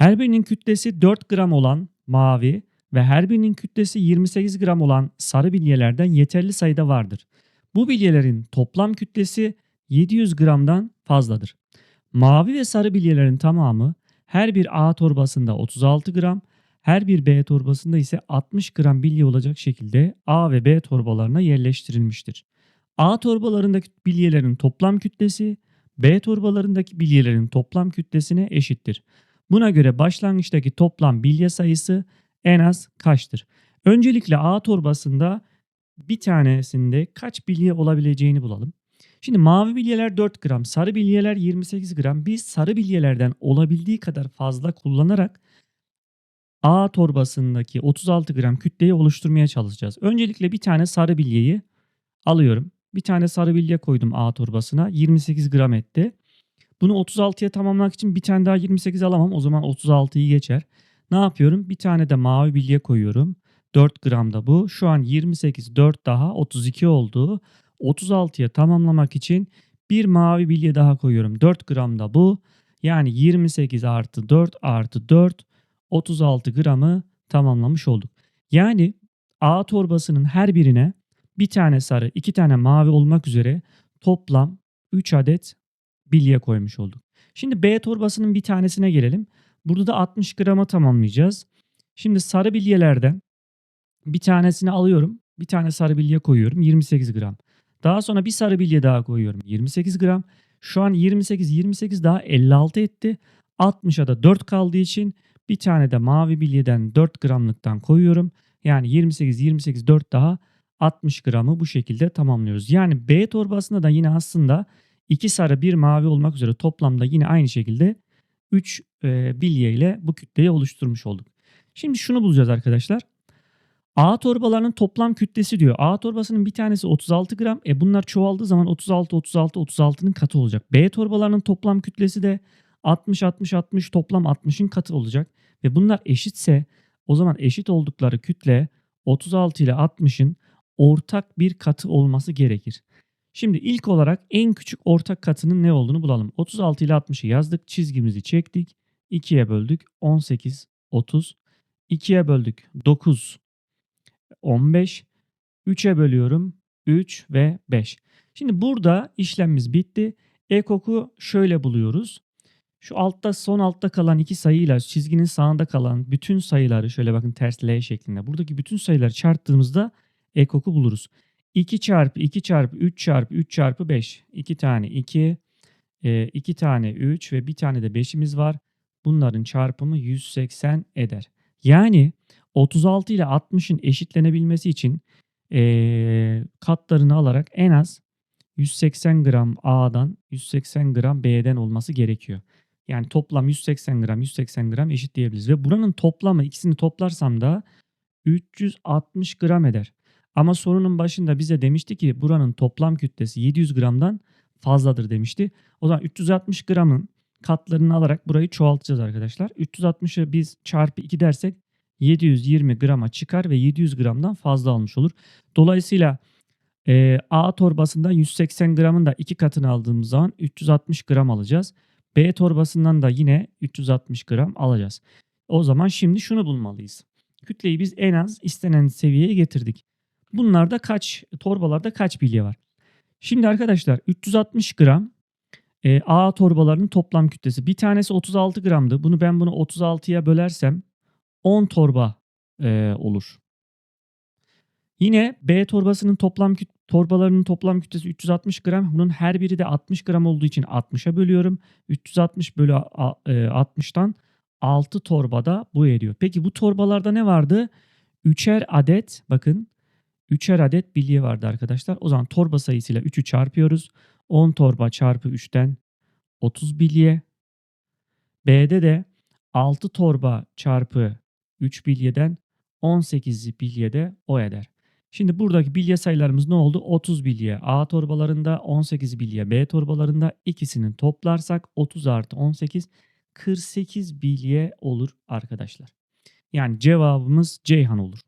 Her birinin kütlesi 4 gram olan mavi ve her birinin kütlesi 28 gram olan sarı bilyelerden yeterli sayıda vardır. Bu bilyelerin toplam kütlesi 700 gramdan fazladır. Mavi ve sarı bilyelerin tamamı her bir A torbasında 36 gram, her bir B torbasında ise 60 gram bilye olacak şekilde A ve B torbalarına yerleştirilmiştir. A torbalarındaki bilyelerin toplam kütlesi B torbalarındaki bilyelerin toplam kütlesine eşittir. Buna göre başlangıçtaki toplam bilye sayısı en az kaçtır? Öncelikle A torbasında bir tanesinde kaç bilye olabileceğini bulalım. Şimdi mavi bilyeler 4 gram, sarı bilyeler 28 gram. Biz sarı bilyelerden olabildiği kadar fazla kullanarak A torbasındaki 36 gram kütleyi oluşturmaya çalışacağız. Öncelikle bir tane sarı bilyeyi alıyorum. Bir tane sarı bilye koydum A torbasına. 28 gram etti. Bunu 36'ya tamamlamak için bir tane daha 28 alamam. O zaman 36'yı geçer. Ne yapıyorum? Bir tane de mavi bilye koyuyorum. 4 gram da bu. Şu an 28, 4 daha 32 oldu. 36'ya tamamlamak için bir mavi bilye daha koyuyorum. 4 gram da bu. Yani 28 artı 4 artı 4 36 gramı tamamlamış olduk. Yani A torbasının her birine bir tane sarı, iki tane mavi olmak üzere toplam 3 adet bilye koymuş olduk. Şimdi B torbasının bir tanesine gelelim. Burada da 60 grama tamamlayacağız. Şimdi sarı bilyelerden bir tanesini alıyorum. Bir tane sarı bilye koyuyorum 28 gram. Daha sonra bir sarı bilye daha koyuyorum 28 gram. Şu an 28 28 daha 56 etti. 60'a da 4 kaldığı için bir tane de mavi bilyeden 4 gramlıktan koyuyorum. Yani 28 28 4 daha 60 gramı bu şekilde tamamlıyoruz. Yani B torbasında da yine aslında 2 sarı 1 mavi olmak üzere toplamda yine aynı şekilde 3 e, bilye ile bu kütleyi oluşturmuş olduk. Şimdi şunu bulacağız arkadaşlar. A torbalarının toplam kütlesi diyor. A torbasının bir tanesi 36 gram. E bunlar çoğaldığı zaman 36 36 36'nın katı olacak. B torbalarının toplam kütlesi de 60 60 60 toplam 60'ın katı olacak. Ve bunlar eşitse o zaman eşit oldukları kütle 36 ile 60'ın ortak bir katı olması gerekir. Şimdi ilk olarak en küçük ortak katının ne olduğunu bulalım. 36 ile 60'ı yazdık. Çizgimizi çektik. 2'ye böldük. 18, 30. 2'ye böldük. 9, 15. 3'e bölüyorum. 3 ve 5. Şimdi burada işlemimiz bitti. Ekoku şöyle buluyoruz. Şu altta son altta kalan iki sayıyla çizginin sağında kalan bütün sayıları şöyle bakın ters L şeklinde. Buradaki bütün sayıları çarptığımızda ekoku buluruz. 2 çarpı 2 çarpı 3 çarpı 3 çarpı 5. 2 tane 2, 2 tane 3 ve bir tane de 5'imiz var. Bunların çarpımı 180 eder. Yani 36 ile 60'ın eşitlenebilmesi için e, katlarını alarak en az 180 gram A'dan 180 gram B'den olması gerekiyor. Yani toplam 180 gram 180 gram eşit diyebiliriz. Ve buranın toplamı ikisini toplarsam da 360 gram eder. Ama sorunun başında bize demişti ki buranın toplam kütlesi 700 gramdan fazladır demişti. O zaman 360 gramın katlarını alarak burayı çoğaltacağız arkadaşlar. 360'ı biz çarpı 2 dersek 720 grama çıkar ve 700 gramdan fazla almış olur. Dolayısıyla e, A torbasından 180 gramın da 2 katını aldığımız zaman 360 gram alacağız. B torbasından da yine 360 gram alacağız. O zaman şimdi şunu bulmalıyız. Kütleyi biz en az istenen seviyeye getirdik. Bunlarda kaç, torbalarda kaç bilye var? Şimdi arkadaşlar 360 gram e, A torbalarının toplam kütlesi. Bir tanesi 36 gramdı. Bunu ben bunu 36'ya bölersem 10 torba e, olur. Yine B torbasının toplam torbalarının toplam kütlesi 360 gram. Bunun her biri de 60 gram olduğu için 60'a bölüyorum. 360 bölü 60'tan 6 torbada bu ediyor. Peki bu torbalarda ne vardı? Üçer adet bakın üçer adet bilye vardı arkadaşlar. O zaman torba sayısıyla 3'ü çarpıyoruz. 10 torba çarpı 3'ten 30 bilye. B'de de 6 torba çarpı 3 bilyeden 18 bilyede o eder. Şimdi buradaki bilye sayılarımız ne oldu? 30 bilye A torbalarında, 18 bilye B torbalarında ikisini toplarsak 30 artı 18 48 bilye olur arkadaşlar. Yani cevabımız Ceyhan olur.